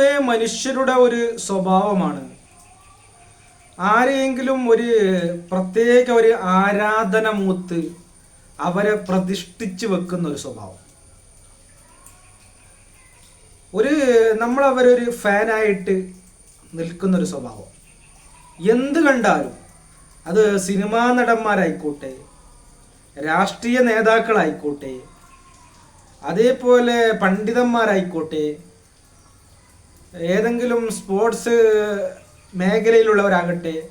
പൊതുവെ മനുഷ്യരുടെ ഒരു സ്വഭാവമാണ്. ആരെയെങ്കിലും ഒരു പ്രത്യേക ഒരു ആരാധന മൂത്ത് അവരെ പ്രതിഷ്ഠിച്ചു വെക്കുന്ന ഒരു സ്വഭാവം. ഒരു നമ്മൾ അവരൊരു ഫാനായിട്ട് നിൽക്കുന്ന ഒരു സ്വഭാവം. എന്ത് കണ്ടാലും അത് സിനിമാ നടന്മാരായിക്കോട്ടെ രാഷ്ട്രീയ നേതാക്കളായിക്കോട്ടെ അതേപോലെ പണ്ഡിതന്മാരായിക്കോട്ടെ ഏതെങ്കിലും സ്പോർട്സ് മേഖലയിലുള്ളവരാകട്ടെ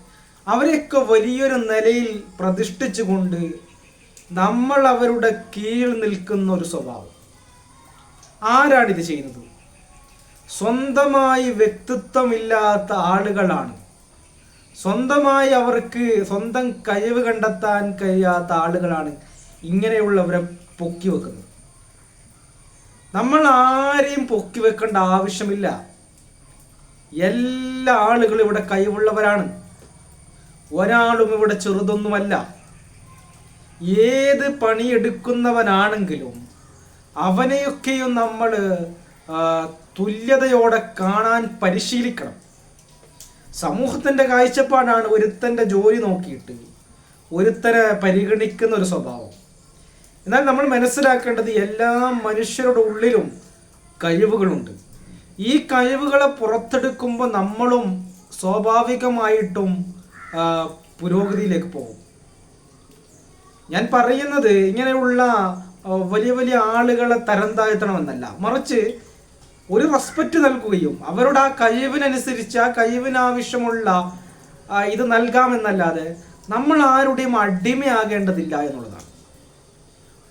അവരെയൊക്കെ വലിയൊരു നിലയിൽ പ്രതിഷ്ഠിച്ചുകൊണ്ട് നമ്മൾ അവരുടെ കീഴിൽ നിൽക്കുന്ന ഒരു സ്വഭാവം. ആരാണിത് ചെയ്യുന്നത്? സ്വന്തമായി വ്യക്തിത്വമില്ലാത്ത ആളുകളാണ്. സ്വന്തമായി അവർക്ക് സ്വന്തം കഴിവ് കണ്ടെത്താൻ കഴിയാത്ത ആളുകളാണ് ഇങ്ങനെയുള്ളവരെ പൊക്കി വെക്കുന്നത് നമ്മൾ ആരെയും പൊക്കി വെക്കേണ്ട ആവശ്യമില്ല. എല്ലാ ആളുകളും ഇവിടെ കഴിവുള്ളവരാണ്. ഒരാളും ഇവിടെ ചെറുതൊന്നുമല്ല. ഏത് പണിയെടുക്കുന്നവനാണെങ്കിലും അവനെയൊക്കെയും നമ്മൾ തുല്യതയോടെ കാണാൻ പരിശീലിക്കണം. സമൂഹത്തിന്റെ കാഴ്ചപ്പാടാണ് ഒരുത്തന്റെ ജോലി നോക്കിയിട്ട് ഒരുത്തനെ പരിഗണിക്കുന്ന ഒരു സ്വഭാവം. എന്നാൽ നമ്മൾ മനസ്സിലാക്കേണ്ടത് എല്ലാ മനുഷ്യരുടെ ഉള്ളിലും കഴിവുകളുണ്ട്. ഈ കഴിവുകളെ പുറത്തെടുക്കുമ്പോൾ നമ്മളും സ്വാഭാവികമായിട്ടും പുരോഗതിയിലേക്ക് പോകും. ഞാൻ പറയുന്നത് ഇങ്ങനെയുള്ള വലിയ വലിയ ആളുകളെ തരം താഴ്ത്തണമെന്നല്ല മറിച്ച് ഒരു റെസ്പെക്റ്റ് നൽകുകയും അവരുടെ ആ കഴിവിനനുസരിച്ച് ആ കഴിവിനാവശ്യമുള്ള ഇത് നൽകാമെന്നല്ലാതെ നമ്മൾ ആരുടെയും അടിമയാകേണ്ടതില്ല എന്നുള്ളതാണ്.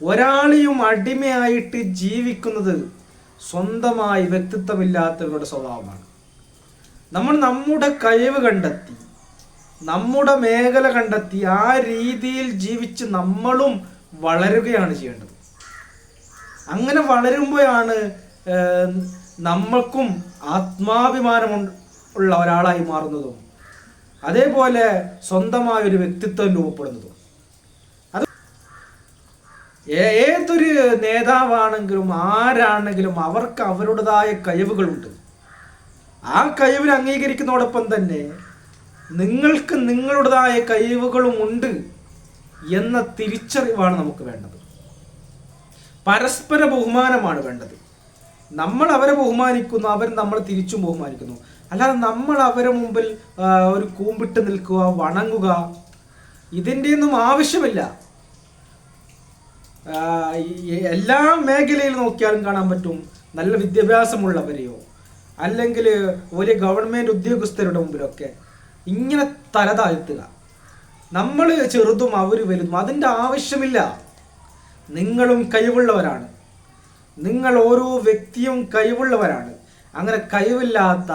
ഒരാളെയും അടിമയായിട്ട് ജീവിക്കുന്നത് സ്വന്തമായി വ്യക്തിത്വമില്ലാത്തവരുടെ സ്വഭാവമാണ്. നമ്മൾ നമ്മുടെ കഴിവ് കണ്ടെത്തി നമ്മുടെ മേഖല കണ്ടെത്തി ആ രീതിയിൽ ജീവിച്ച് നമ്മളും വളരുകയാണ് ചെയ്യേണ്ടത്. അങ്ങനെ വളരുമ്പോഴാണ് നമ്മൾക്കും ആത്മാഭിമാനം ഉള്ള ഒരാളായി മാറുന്നതും അതേപോലെ സ്വന്തമായ ഒരു വ്യക്തിത്വം രൂപപ്പെടുന്നതും. ഏതൊരു നേതാവാണെങ്കിലും ആരാണെങ്കിലും അവർക്ക് അവരുടേതായ കഴിവുകളുണ്ട്. ആ കഴിവിനെ അംഗീകരിക്കുന്നതോടൊപ്പം തന്നെ നിങ്ങൾക്ക് നിങ്ങളുടേതായ കഴിവുകളും ഉണ്ട് എന്ന തിരിച്ചറിവാണ് നമുക്ക് വേണ്ടത്. പരസ്പര ബഹുമാനമാണ് വേണ്ടത്. നമ്മൾ അവരെ ബഹുമാനിക്കുന്നു അവർ നമ്മളെ തിരിച്ചും ബഹുമാനിക്കുന്നു. അല്ലാതെ നമ്മൾ അവരെ മുമ്പിൽ ഒരു കൂമ്പിട്ട് നിൽക്കുക വണങ്ങുക ഇതിന്റെ ഒന്നും ആവശ്യമില്ല. എല്ലാ മേഖലയിൽ നോക്കിയാലും കാണാൻ പറ്റും. നല്ല വിദ്യാഭ്യാസമുള്ളവരെയോ അല്ലെങ്കിൽ ഒരു ഗവൺമെന്റ് ഉദ്യോഗസ്ഥരുടെ മുമ്പിലൊക്കെ ഇങ്ങനെ തല താഴ്ത്തുക. നമ്മൾ ചെറുതും അവർ വലുതും അതിന്റെ ആവശ്യമില്ല. നിങ്ങളും കഴിവുള്ളവരാണ്. നിങ്ങൾ ഓരോ വ്യക്തിയും കഴിവുള്ളവരാണ്. അങ്ങനെ കഴിവില്ലാത്ത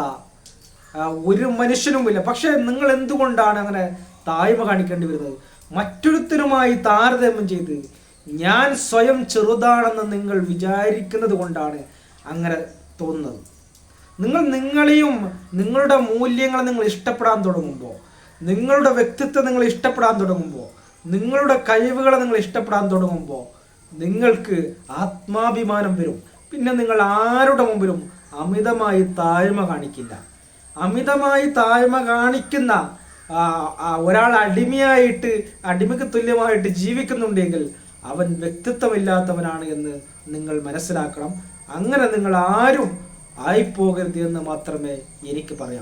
ഒരു മനുഷ്യനുമില്ല. പക്ഷേ നിങ്ങൾ എന്തുകൊണ്ടാണ് അങ്ങനെ താഴ്മ കാണിക്കേണ്ടി വരുന്നത്? മറ്റൊരുത്തരുമായി താരതമ്യം ചെയ്ത് ഞാൻ സ്വയം ചെറുതാണെന്ന് നിങ്ങൾ വിചാരിക്കുന്നത് കൊണ്ടാണ് അങ്ങനെ തോന്നുന്നത്. നിങ്ങൾ നിങ്ങളെയും നിങ്ങളുടെ മൂല്യങ്ങളെ നിങ്ങൾ ഇഷ്ടപ്പെടാൻ തുടങ്ങുമ്പോൾ നിങ്ങളുടെ വ്യക്തിത്വം നിങ്ങൾ ഇഷ്ടപ്പെടാൻ തുടങ്ങുമ്പോൾ നിങ്ങളുടെ കഴിവുകളെ നിങ്ങൾ ഇഷ്ടപ്പെടാൻ തുടങ്ങുമ്പോൾ നിങ്ങൾക്ക് ആത്മാഭിമാനം വരും. പിന്നെ നിങ്ങൾ ആരുടെ മുമ്പിലും അമിതമായി താഴ്മ കാണിക്കില്ല. അമിതമായി താഴ്മ കാണിക്കുന്ന ഒരാൾ അടിമയായിട്ട് അടിമയ്ക്ക് തുല്യമായിട്ട് ജീവിക്കുന്നുണ്ടെങ്കിൽ അവൻ വ്യക്തിത്വമില്ലാത്തവനാണ് എന്ന് നിങ്ങൾ മനസ്സിലാക്കണം. അങ്ങനെ നിങ്ങൾ ആരും ആയിപ്പോകരുത് എന്ന് മാത്രമേ എനിക്ക് പറയാം.